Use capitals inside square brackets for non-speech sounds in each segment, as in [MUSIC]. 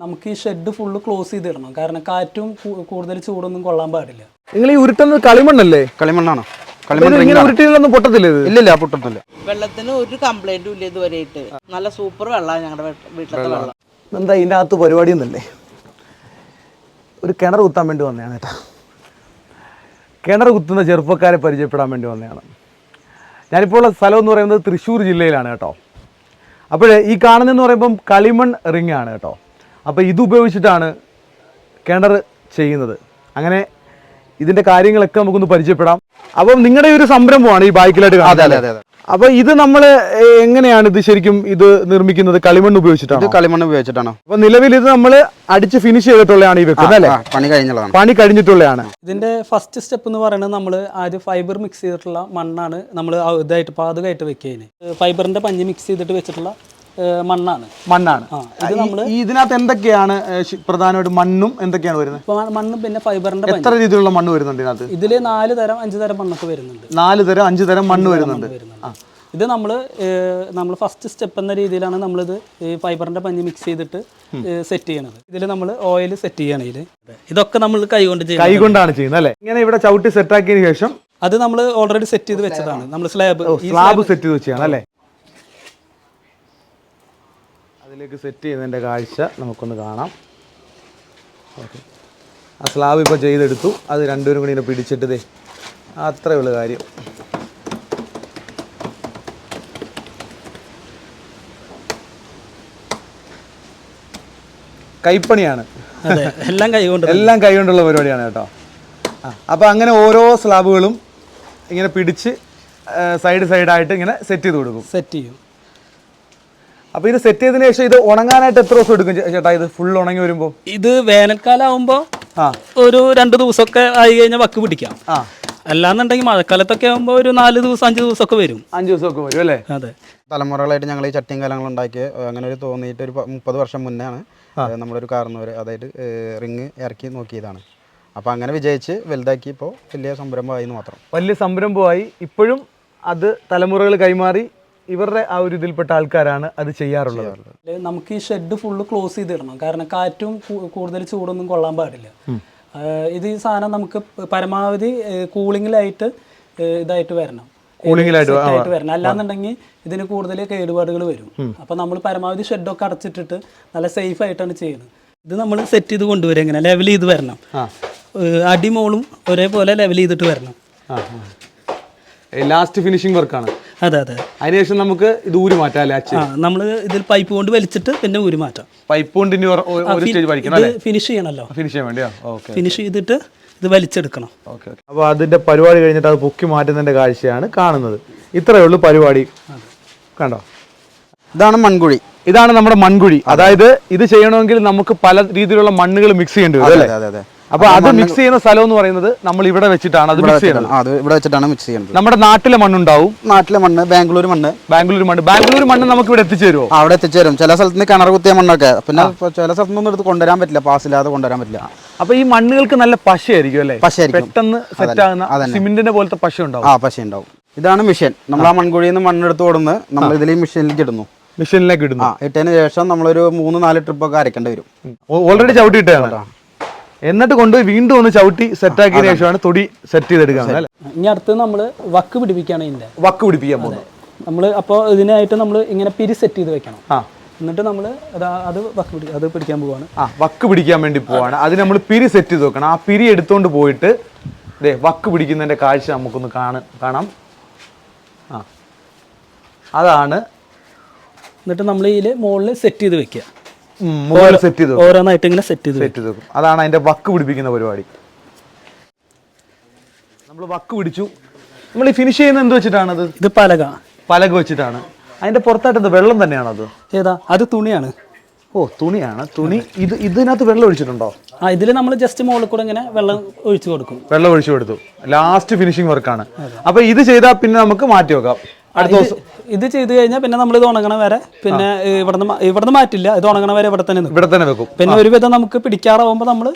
നമുക്ക് ഈ shed full close ചെയ്തിടണം കാരണം കാറ്റും കൂടുതൽ ചൂടൊന്നും കൊള്ളാൻ പാടില്ല. നിങ്ങൾ ഈ ഉരുട്ടുന്നത് കളിമണ്ണല്ലേ? കളിമണ്ണാണോ. ഉരുട്ടിയിലൊന്നും പൊട്ടത്തില്ല ഇല്ലില്ല പൊട്ടത്തില്ല. വെള്ളത്തിന് ഒരു കംപ്ലൈന്റും ഇല്ല ഇതുവരെയായിട്ട് നല്ല സൂപ്പർ വെള്ളമാണ് ഞങ്ങളുടെ വീട്ടിലത്തെ വെള്ളം. എന്താ ഇതിന്റെ അകത്ത് പരിപാടി ഒന്നല്ലേ ഒരു കിണർ കുത്താൻ വേണ്ടി വന്നതാണ് കേട്ടോ. കിണർ കുത്തുന്ന ചെറുപ്പക്കാരെ പരിചയപ്പെടാൻ വേണ്ടി വന്നതാണ്. ഞാനിപ്പോൾ ഉള്ള സ്ഥലം എന്ന് പറയുന്നത് തൃശ്ശൂർ ജില്ലയിലാണ് കേട്ടോ. അപ്പോൾ ഈ കാണുന്നതെന്ന് പറയുമ്പം കളിമൺ റിങ് ആണ് കേട്ടോ. അപ്പോൾ ഇതുപയോഗിച്ചിട്ടാണ് കിണർ ചെയ്യുന്നത്. അങ്ങനെ ഇതിന്റെ കാര്യങ്ങളൊക്കെ നമുക്കൊന്ന് പരിചയപ്പെടാം. അപ്പം നിങ്ങളുടെ ഒരു സംരംഭമാണ് ഈ ബൈക്കിലായിട്ട് അതെ കാണുന്നത്. അതെ അതെ അപ്പൊ ഇത് നമ്മൾ എങ്ങനെയാണ് ഇത് ശരിക്കും ഇത് നിർമ്മിക്കുന്നത്? കളിമണ്ണ് ഇത് ഉപയോഗിച്ചിട്ടാണ് കളിമണ്ണ് ഉപയോഗിച്ചിട്ടാണ്. അപ്പൊ നിലവിൽ ഇത് നമ്മൾ അടിച്ച് ഫിനിഷ് ചെയ്തിട്ടുള്ളതാണ് ഈ വെക്കുന്നത് അല്ലേ? പണി കഴിഞ്ഞുള്ളതാണ് പണി കഴിഞ്ഞിട്ടുള്ളതാണ്. ഇതിന്റെ ഫസ്റ്റ് സ്റ്റെപ്പ് എന്ന് പറയുന്നത് നമ്മൾ ആദ്യം ഫൈബർ മിക്സ് ചെയ്തിട്ടുള്ള മണ്ണാണ് നമ്മൾ ഇതായിട്ട് പാതകമായിട്ട് വെക്കുകയാണ്. ഫൈബറിന്റെ പഞ്ഞി മിക്സ് ചെയ്തിട്ട് വെച്ചിട്ടുള്ള മണ്ണാണ്. മണ്ണാണ്. ഇത് ഇതിനകത്ത് എന്തൊക്കെയാണ് പ്രധാനമായിട്ടും മണ്ണും എന്തൊക്കെയാണ് വരുന്നത്? മണ്ണും പിന്നെ ഫൈബറിന്റെ എത്ര രീതിയിലുള്ള മണ്ണ് വരുന്നുണ്ട് ഇതിനകത്ത്? ഇതിൽ നാല് തരം അഞ്ച് തരം മണ്ണൊക്കെ വരുന്നുണ്ട്. നാല് തരം അഞ്ച് തരം മണ്ണ് വരുന്നുണ്ട്. ഇത് നമ്മൾ നമ്മൾ ഫസ്റ്റ് സ്റ്റെപ്പ് എന്ന രീതിയിലാണ് നമ്മളിത് ഈ ഫൈബറിന്റെ പഞ്ഞി മിക്സ് ചെയ്തിട്ട് സെറ്റ് ചെയ്യണത്. ഇതിൽ നമ്മൾ ഓയിൽ സെറ്റ് ചെയ്യണം ഇതിൽ ഇതൊക്കെ നമ്മൾ കൈകൊണ്ട് ചെയ്യണം കൈ കൊണ്ടാണ് ചെയ്യുന്നത് അല്ലേ? ഇങ്ങനെ ഇവിടെ ചവിട്ടി സെറ്റ് ആക്കിയതിനു ശേഷം അത് നമ്മൾ ഓൾറെഡി സെറ്റ് ചെയ്ത് വെച്ചതാണ്. നമ്മൾ സ്ലാബ് സ്ലാബ് സെറ്റ് ചെയ്ത് വെച്ചാണ് അല്ലേ? അതിലേക്ക് സെറ്റ് ചെയ്യുന്നതിന്റെ കാഴ്ച നമുക്കൊന്ന് കാണാം. ഓക്കെ. ആ സ്ലാബ് ഇപ്പോൾ ചെയ്തെടുത്തു. അത് രണ്ടുപേരും കൂടി ഇങ്ങനെ പിടിച്ചിട്ട് ദേ അത്രയേ ഉള്ളൂ കാര്യം. കൈപ്പണിയാണ്. എല്ലാം കൈകൊണ്ട് എല്ലാം കൈകൊണ്ടുള്ള പരിപാടിയാണ് കേട്ടോ. ആ അപ്പോൾ അങ്ങനെ ഓരോ സ്ലാബുകളും ഇങ്ങനെ പിടിച്ച് സൈഡ് സൈഡായിട്ട് ഇങ്ങനെ സെറ്റ് ചെയ്ത് കൊടുക്കും. സെറ്റ് ചെയ്യും. അപ്പോൾ ഇത് സെറ്റ് ചെയ്തതിനു ശേഷം ഇത് ഉണങ്ങാനായിട്ട് എത്ര ദിവസം എടുക്കും ചേട്ടാ? ഇത് ഫുൾ ഉണങ്ങി വരുമ്പോൾ ഇത് വേനൽക്കാലം ആവുമ്പോൾ ആ. ഒരു രണ്ട് ദിവസമൊക്കെ ആയി കഴിഞ്ഞാൽ വക്ക് പിടിക്കാം. ആ. അല്ലാന്നുണ്ടെങ്കിൽ മഴക്കാലത്തൊക്കെ ആകുമ്പോൾ ഒരു നാല് ദിവസം അഞ്ച് ദിവസമൊക്കെ വരും. അഞ്ച് ദിവസമൊക്കെ വരും അല്ലേ? അതെ. തലമുറകളായിട്ട് ഞങ്ങൾ ഈ ചട്ടിയും കലങ്ങൾ ഉണ്ടാക്കി അങ്ങനെ ഒരു തോന്നിയിട്ട് ഒരു മുപ്പത് വർഷം മുന്നേ ആണ് ഒരു കാർന്നവർ അതായത് റിങ് ഇറക്കി നോക്കിയതാണ്. അപ്പോൾ അങ്ങനെ വിജയിച്ച് വലുതാക്കി ഇപ്പോൾ വലിയ സംരംഭമായി എന്ന് മാത്രം. വലിയ സംരംഭമായി. ഇപ്പോഴും അത് തലമുറകൾ കൈമാറി ഇവരുടെ ആ ഒരു ഇതിൽപ്പെട്ട ആൾക്കാരാണ് അത് ചെയ്യാറുള്ളത്. നമുക്ക് ഈ ഷെഡ് ഫുള്ള് ക്ലോസ് ചെയ്തിടണം. കാരണം കാറ്റും കൂടുതൽ ചൂടൊന്നും കൊള്ളാൻ പാടില്ല. ഇത് ഈ സാധനം നമുക്ക് പരമാവധി കൂളിങ്ങിലായിട്ട് ഇതായിട്ട് വരണം. കൂളിങ്ങിലായിട്ട് വരണം. അല്ലാന്നുണ്ടെങ്കിൽ ഇതിന് കൂടുതൽ കേടുപാടുകൾ വരും. അപ്പൊ നമ്മൾ പരമാവധി ഷെഡൊക്കെ അടച്ചിട്ടിട്ട് നല്ല സേഫ് ആയിട്ടാണ് ചെയ്യുന്നത്. ഇത് നമ്മൾ സെറ്റ് ചെയ്ത് കൊണ്ടുവരും എങ്ങനെ ലെവൽ ചെയ്ത് വരണം. അടിമോളും ഒരേപോലെ ലെവൽ ചെയ്തിട്ട് വരണം. ലാസ്റ്റ് ഫിനിഷിംഗ് വർക്കാണ് അതെ അതെ. അതിനുശേഷം നമുക്ക് ഇത് ഊരി മാറ്റാം അല്ലേ ആ നമ്മൾ ഇതിൽ പൈപ്പ് കൊണ്ട് വലിച്ചിട്ട് പിന്നെ ഊരി മാറ്റാം. പൈപ്പ് കൊണ്ട് ഇനി ഒരു- ഒരു സ്റ്റേജ് ഇത് അല്ലേ? ഫിനിഷ് ചെയ്യണല്ലോ. ഫിനിഷ് ചെയ്യാൻ വേണ്ടിയാ? ഓക്കെ ഫിനിഷ് ചെയ്തിട്ട് ഇത് വലിച്ചെടുക്കണം. ഓക്കെ അപ്പോൾ അതിന്റെ പരിപാടി കഴിഞ്ഞിട്ട് അത് പൊക്കി മാറ്റുന്നതിന്റെ കാഴ്ചയാണ് കാണുന്നത്. ഇത്രയേ ഉള്ളൂ പരിപാടി. കണ്ടോ? ഇതാണ് മൺകുഴി. ഇതാണ് നമ്മുടെ മൺകുഴി. അതായത് ഇത് ചെയ്യണമെങ്കിൽ നമുക്ക് പല രീതിയിലുള്ള മണ്ണുകൾ മിക്സ് ചെയ്യേണ്ടി വരും അതെ അല്ലേ? അതെ അതെ. അപ്പൊ അത് മിക്സ് ചെയ്യുന്ന സ്ഥലം എന്ന് പറയുന്നത് നമ്മൾ ഇവിടെ വെച്ചിട്ടാണ് അത് മിക്സ് ചെയ്യുന്നത്. അത് ഇവിടെ വെച്ചിട്ടാണ് മിക്സ് ചെയ്യുന്നത്. നമ്മുടെ നാട്ടിലെ മണ്ണുണ്ടാവും. നാട്ടിലെ മണ്ണ് ബാംഗ്ലൂർ മണ്ണ്. ബാംഗ്ലൂർ മണ്ണ്. ബാംഗ്ലൂർ മണ്ണ് നമുക്ക് ഇവിടെ എത്തിച്ചേരുമോ അവിടെ എത്തിച്ചേരും. ചില സ്ഥലത്ത് നിന്ന് കിണർ കുത്തിയ മണ്ണൊക്കെ. പിന്നെ ചില സ്ഥലത്ത് നിന്നൊന്നും എടുത്ത് കൊണ്ടുവരാൻ പറ്റില്ല. പാസ്സില്ലാതെ കൊണ്ടുവരാൻ പറ്റില്ല. അപ്പൊ ഈ മണ്ണുകൾക്ക് നല്ല പശയായിരിക്കും അല്ലേ. പെട്ടെന്ന് സെറ്റ് ആകുന്ന സിമെന്റിന്റെ പോലത്തെ പശ ഉണ്ടാവും ആ പശ ഉണ്ടാവും ഇതാണ് മിഷൻ നമ്മൾ ആ മൺകുഴിയിൽ നിന്ന് മണ്ണെടുത്ത് കൊടുന്ന് നമ്മൾ ഇതിൽ ഈ മിഷനിലേക്ക് ഇടുന്നു. മിഷനിലേക്ക് ഇടുന്നു. ആ ഇട്ടതിന് ശേഷം നമ്മളൊരു മൂന്ന് നാല് ട്രിപ്പ് ഒക്കെ അരക്കേണ്ടി വരും. ഓൾറെഡി ചവിട്ടിയിട്ടാണ് എന്നിട്ട് കൊണ്ടുപോയി വീണ്ടും ഒന്ന് ചവിട്ടി സെറ്റ് ആക്കിയതിനു ശേഷമാണ് തൊടി സെറ്റ് ചെയ്തെടുക്കുന്നത് അല്ലേ? ഇനി അടുത്ത് നമ്മൾ വക്ക് പിടിപ്പിക്കുകയാണ് ഇതിന്റെ. വക്ക് പിടിപ്പിക്കാൻ പോകുന്നത്. നമ്മൾ അപ്പോൾ ഇതിനായിട്ട് നമ്മൾ ഇങ്ങനെ പിരി സെറ്റ് ചെയ്ത് വെക്കണം. ആ. എന്നിട്ട് നമ്മൾ അത് വക്ക് പിടി അത് പിടിക്കാൻ പോവാണ്. ആ വക്ക് പിടിക്കാൻ വേണ്ടി പോവാണ്. അത് നമ്മൾ പിരി സെറ്റ് ചെയ്ത് വെക്കണം. ആ പിരി എടുത്തുകൊണ്ട് പോയിട്ട് ദേ വക്ക് പിടിക്കുന്നതിന്റെ കാഴ്ച നമുക്കൊന്ന് കാണാം കാണാം. ആ. അതാണ് എന്നിട്ട് നമ്മൾ ഇതിൽ മുകളിൽ സെറ്റ് ചെയ്ത് വെക്കുക. സെറ്റ് ചെയ്ത് ഓരോന്നായിട്ട് ഇങ്ങനെ സെറ്റ് ചെയ്ത് സെറ്റ് ചെയ്ത് അതാണ് അതിന്റെ വക്ക് പിടിപ്പിക്കുന്ന പരിപാടി. നമ്മൾ വക്ക് പിടിച്ചു. നമ്മൾ ഈ ഫിനിഷ് ചെയ്യുന്നത് എന്ത് വെച്ചിട്ടാണത്? ഇത് പലക. പലക വെച്ചിട്ടാണ്. അതിന്റെ പുറത്തായിട്ട് വെള്ളം വെള്ളം അത്? ഏതാ? അത് തുണിയാണ്. ഓ തുണിയാണ്. തുണി ഇത് ഇതിനകത്ത് വെള്ളം ഒഴിച്ചിട്ടുണ്ടോ? ആ ഇതിൽ നമ്മൾ ജസ്റ്റ് മുകളിൽ കൂടെ ഇങ്ങനെ വെള്ളം ഒഴിച്ചു കൊടുക്കും. വെള്ളം ഒഴിച്ചു കൊടുത്തു. ലാസ്റ്റ് ഫിനിഷിംഗ് വർക്കാണ് അപ്പൊ ഇത് ചെയ്താൽ പിന്നെ നമുക്ക് മാറ്റി വെക്കാം. അടുത്ത ദിവസം ഇത് ചെയ്ത് കഴിഞ്ഞാൽ പിന്നെ നമ്മൾ ഇത് ഉണങ്ങണ വരെ പിന്നെ ഇവിടുന്ന് ഇവിടുന്ന് മാറ്റില്ല. ഇത് ഉണങ്ങണ വരെ ഇവിടെ തന്നെ ഇവിടെ തന്നെ വെക്കും. പിന്നെ ഒരു ഒരുവിധം നമുക്ക് പിടിക്കാറാവുമ്പോൾ നമ്മൾ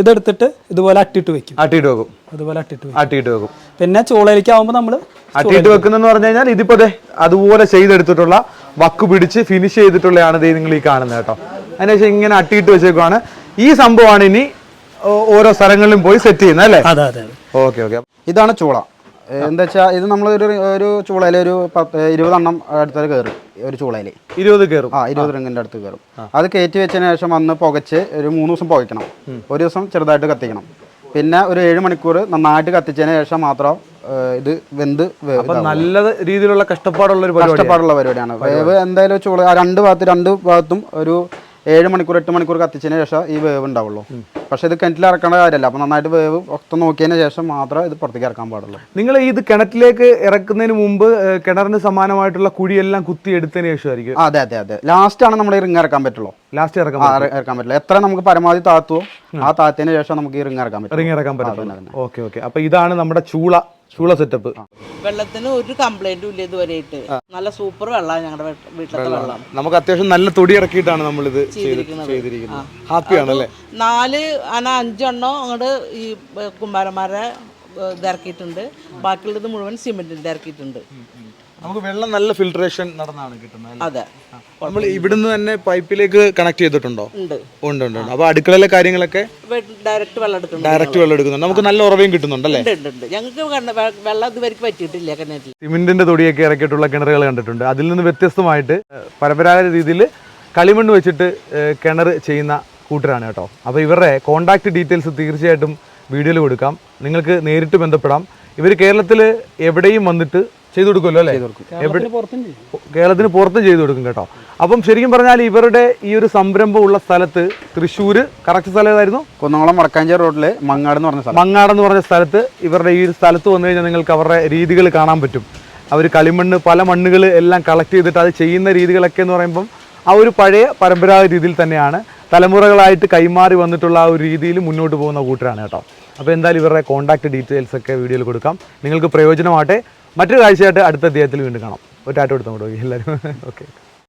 ഇതെടുത്തിട്ട് ഇതുപോലെ അട്ടിട്ട് വെക്കും. അട്ടിട്ട് വെക്കും. അതുപോലെ അട്ടിട്ട് വെക്കും. ആട്ടിയിട്ട് വെക്കും. പിന്നെ ചോളയിലേക്കാവുമ്പോൾ നമ്മൾ അട്ടിട്ട് വെക്കുന്നെന്ന് പറഞ്ഞു കഴിഞ്ഞാൽ ഇതിപ്പോ അതുപോലെ ചെയ്തെടുത്തിട്ടുള്ള വക്ക് പിടിച്ച് ഫിനിഷ് ചെയ്തിട്ടുള്ളതാണ് ദേ നിങ്ങൾ ഈ കാണുന്നത് കേട്ടോ. അതിനുശേഷം ഇങ്ങനെ അട്ടിട്ട് വെച്ചേക്കുവാണ്. ഈ സംഭവമാണ് ഇനി ഓരോ സ്ഥലങ്ങളിലും പോയി സെറ്റ് ചെയ്യുന്നത് അല്ലേ? അതെ അതെ. Okay okay. ഇതാണ് ചൂള. എന്താ വെച്ചാൽ ഇത് നമ്മൾ ഒരു ഒരു ചൂളയിൽ ഒരു പത്ത് ഇരുപതെണ്ണം അടുത്തത് കയറും ഒരു ചൂളയിൽ ഇരുപത് കയറും ആ ഇരുപത് റിങ്ങിന്റെ അടുത്ത് കയറും അത് കയറ്റി വെച്ചതിന് ശേഷം വന്ന് പുകച്ച് ഒരു മൂന്ന് ദിവസം പുകയ്ക്കണം. ഒരു ദിവസം ചെറുതായിട്ട് കത്തിക്കണം. പിന്നെ ഒരു ഏഴ് മണിക്കൂർ നന്നായിട്ട് കത്തിച്ചതിന് ശേഷം മാത്രം ഇത് വെന്ത് നല്ല രീതിയിലുള്ള കഷ്ടപ്പാടുള്ള ഒരു കഷ്ടപ്പാടുള്ള പരിപാടിയാണ്. വേവ് എന്തായാലും ചൂള രണ്ട് ഭാഗത്ത് രണ്ട് ഭാഗത്തും ഒരു ഏഴ് മണിക്കൂർ എട്ട് മണിക്കൂർ കത്തിച്ചതിന് ശേഷം ഈ വേവ് ഉണ്ടാവുള്ളൂ. പക്ഷെ ഇത് കിണറ്റിൽ ഇറക്കേണ്ട കാര്യമല്ല. അപ്പോൾ നന്നായിട്ട് വേവ് ഒക്കെ നോക്കിയതിന് ശേഷം മാത്രമേ ഇത് പുറത്തേക്ക് ഇറക്കാൻ പാടുള്ളൂ. നിങ്ങൾ ഇത് കിണറ്റിലേക്ക് ഇറക്കുന്നതിന് മുമ്പ് കിണറിന് സമാനമായിട്ടുള്ള കുഴിയെല്ലാം കുത്തി എടുത്തതിന് ശേഷമായിരിക്കും അതെ അതെ അതെ. ലാസ്റ്റ് ആണ് നമ്മൾ ഈ റിങ് ഇറക്കാൻ പറ്റുള്ളൂ. ലാസ്റ്റ് ഇറക്കാൻ ഇറക്കാൻ പറ്റില്ല. എത്ര നമുക്ക് പരമാവധി താത്തുവോ ആ താത്തതിന് ശേഷം നമുക്ക് ഈ റിങ് ഇറക്കാൻ പറ്റും റിങ് ഇറക്കാൻ പറ്റും ഓക്കെ ഓക്കെ. അപ്പോൾ ഇതാണ് നമ്മുടെ ചൂള. ചൂള സെറ്റപ്പ് വെള്ളത്തിന് ഒരു കംപ്ലൈന്റും ഇല്ല ഇതുവരെയായിട്ട്. നല്ല സൂപ്പർ വെള്ളമാണ് ഞങ്ങളുടെ വീട്ടിലത്തെ വെള്ളം. നമുക്ക് അത്യാവശ്യം നല്ല തൊടി ഇറക്കിയിട്ടാണ് നമ്മൾ ഇത് ചെയ്തിരിക്കുന്നത്. ഹാപ്പിയാണ് അല്ലേ നാല് അന അഞ്ചെണ്ണോ അങ്ങോട്ട് ഈ കുമ്പാരന്മാരെ ഏ, ഇത് ഇറക്കിയിട്ടുണ്ട്. ബാക്കിയുള്ളത് മുഴുവൻ സിമെന്റിന്റെ ഇറക്കിയിട്ടുണ്ട്. നമുക്ക് വെള്ളം നല്ല ഫിൽട്രേഷൻ നടന്നാണ് കിട്ടുന്നത് അല്ലേ? അതെ. നമ്മൾ ഇവിടുന്ന് തന്നെ പൈപ്പിലേക്ക് കണക്ട് ചെയ്തിട്ടുണ്ടോ? ഉണ്ട്. ഉണ്ട് ഉണ്ട് അപ്പൊ അടുക്കളയിലെ കാര്യങ്ങളൊക്കെ ഡയറക്റ്റ് വെള്ളം എടുക്കുന്നുണ്ട് ഡയറക്റ്റ് വെള്ളം എടുക്കുന്നുണ്ട്. നമുക്ക് നല്ല ഉറവയും കിട്ടുന്നുണ്ടല്ലേ ഉണ്ട് ഉണ്ട് ഉണ്ട്. ഞങ്ങൾക്ക് വെള്ളം ഇതുവരെയ്ക്ക് പറ്റിയിട്ടില്ല കിണറ്റിൽ. സിമെന്റിന്റെ തൊടിയൊക്കെ ഇറക്കിയിട്ടുള്ള കിണറുകൾ കണ്ടിട്ടുണ്ട്. അതിൽ നിന്ന് വ്യത്യസ്തമായിട്ട് പരമ്പരാഗത രീതിയിൽ കളിമണ്ണ് വെച്ചിട്ട് കിണർ ചെയ്യുന്ന കൂട്ടരാണ് കേട്ടോ. അപ്പോൾ ഇവരുടെ കോൺടാക്ട് ഡീറ്റെയിൽസ് തീർച്ചയായിട്ടും വീഡിയോയിൽ കൊടുക്കാം. നിങ്ങൾക്ക് നേരിട്ട് ബന്ധപ്പെടാം. ഇവർ കേരളത്തിൽ എവിടെയും വന്നിട്ട് ചെയ്തു കൊടുക്കുമല്ലോ അല്ലേ? കേരളത്തിന് പുറത്തും ചെയ്തു കൊടുക്കും കേട്ടോ. അപ്പം ശരിക്കും പറഞ്ഞാൽ ഇവരുടെ ഈ ഒരു സംരംഭം ഉള്ള സ്ഥലത്ത് തൃശ്ശൂര് കറക്റ്റ് സ്ഥലം ഏതായിരുന്നു? കുന്നംകുളം വടക്കാഞ്ചേരി റോഡിൽ മങ്ങാട് എന്ന് പറഞ്ഞ സ്ഥലം. മങ്ങാട് എന്ന് പറഞ്ഞ സ്ഥലത്ത് ഇവരുടെ ഈ ഒരു സ്ഥലത്ത് വന്നു കഴിഞ്ഞാൽ നിങ്ങൾക്ക് അവരുടെ രീതികൾ കാണാൻ പറ്റും. അവർ കളിമണ്ണ് പല മണ്ണുകൾ എല്ലാം കളക്ട് ചെയ്തിട്ട് അത് ചെയ്യുന്ന രീതികളൊക്കെ എന്ന് പറയുമ്പം ആ ഒരു പഴയ പരമ്പരാഗത രീതിയിൽ തന്നെയാണ്. തലമുറകളായിട്ട് കൈമാറി വന്നിട്ടുള്ള ആ ഒരു രീതിയിൽ മുന്നോട്ട് പോകുന്ന കൂട്ടരാണ് കേട്ടോ. അപ്പോൾ എന്തായാലും ഇവരുടെ കോൺടാക്ട് ഡീറ്റെയിൽസ് ഒക്കെ വീഡിയോയിൽ കൊടുക്കാം. നിങ്ങൾക്ക് പ്രയോജനമാട്ടെ മറ്റൊരു കാഴ്ചയായിട്ട് അടുത്ത അദ്ദേഹത്തിൽ വീണ്ടും കാണാം. ഒരു ടാറ്റോ എടുത്തോണ്ട് എല്ലാവരും. [LAUGHS] ഓക്കെ